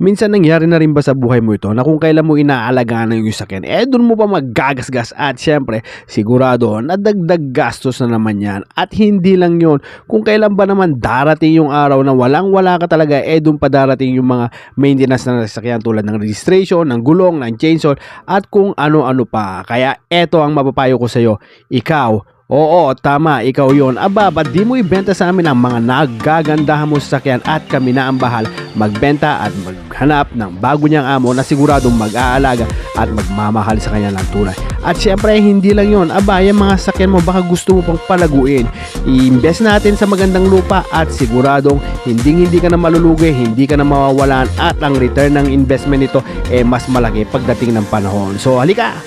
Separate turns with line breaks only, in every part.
Minsan nangyari na rin ba sa buhay mo ito na kung kailan mo inaalagaan ng iyong sakyan, eh doon mo pa maggagasgas at syempre sigurado na dagdag gastos na naman yan. At hindi lang yon kung kailan ba naman darating yung araw na walang wala ka talaga, eh doon pa darating yung mga maintenance na sasakyan tulad ng registration, ng gulong, ng chainsaw at kung ano-ano pa. Kaya eto ang mapapayo ko sa iyo, ikaw Oo, tama, ikaw yon. Aba, ba't di mo ibenta sa amin ang mga nagagandahan mo sa sakyan at kami na ang bahal magbenta at maghanap ng bago niyang amo na siguradong mag-aalaga at magmamahal sa kanya ng tunay. At syempre, hindi lang yon. Aba, yung mga sakyan mo baka gusto mo pang palaguin. I-invest natin sa magandang lupa at siguradong hindi hindi ka na malulugi, hindi ka na mawawalan at ang return ng investment nito eh mas malaki pagdating ng panahon. So, halika!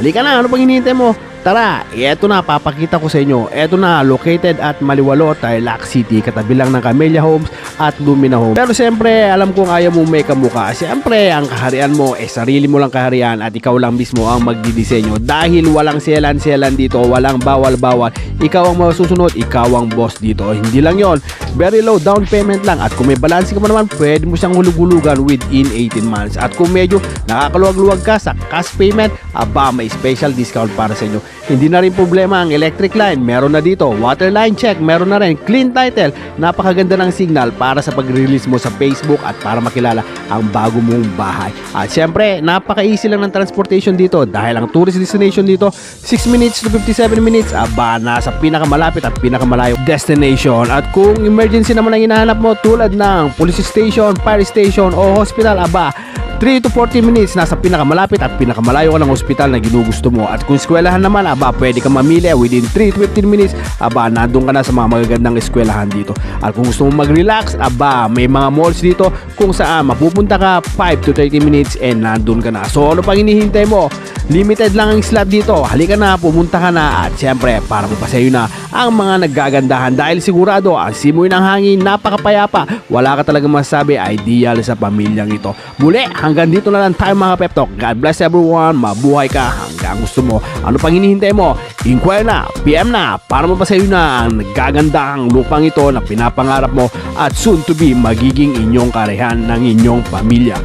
Halika na, ano pang hinihintay mo? Tara, eto na, papakita ko sa inyo. Eto na, located at Maliwalo, Tarlac City, katabi lang ng Camellia Homes at Lumina Homes. Pero siyempre, alam kong ayaw mo may kamuka. Siyempre, ang kaharian mo, eh sarili mo lang kaharian at ikaw lang mismo ang magdidisenyo. Dahil walang selan-selan dito, walang bawal-bawal. Ikaw ang masusunod, ikaw ang boss dito. Hindi lang yon very low down payment lang. At kung may balance ka pa naman, pwede mo siyang hulug-hulugan within 18 months. At kung medyo nakakaluwag-luwag ka sa cash payment, aba, may special discount para sa inyo. Hindi na rin problema ang electric line, meron na dito. Water line check, meron na rin. Clean title, napakaganda ng signal para sa pag-release mo sa Facebook at para makilala ang bago mong bahay. At syempre, napaka-easy lang ng transportation dito dahil ang tourist destination dito, 6 minutes to 57 minutes, aba, nasa pinakamalapit at pinakamalayong destination. At kung emergency naman ang hinahanap mo tulad ng police station, fire station o hospital, aba, 3 to 40 minutes nasa pinakamalapit at pinakamalayo ka ng ospital na ginugusto mo. At kung eskwelahan naman, aba, pwede ka mamili within 3 to 15 minutes, aba, nandun ka na sa mga magagandang eskwelahan dito. At kung gusto mo mag-relax, aba, may mga malls dito kung saan mapupunta ka 5 to 30 minutes and nandun ka na. So, ano pang hinihintay mo? Limited lang ang slot dito. Halika na, pumunta ka na at syempre, para mapasayo na ang mga naggagandahan dahil sigurado ang simoy ng hangin napakapayapa. Wala ka talaga masasabi, ideal sa pamilyang ito. Muli, hanggang dito na lang tayo mga pep talk. God bless everyone. Mabuhay ka hanggang gusto mo. Ano pang hinihintay mo? Inquire na, PM na para mapasayo na ang nagagandahang lupang ito na pinapangarap mo at soon to be magiging inyong karehan ng inyong pamilya.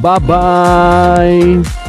Bye-bye!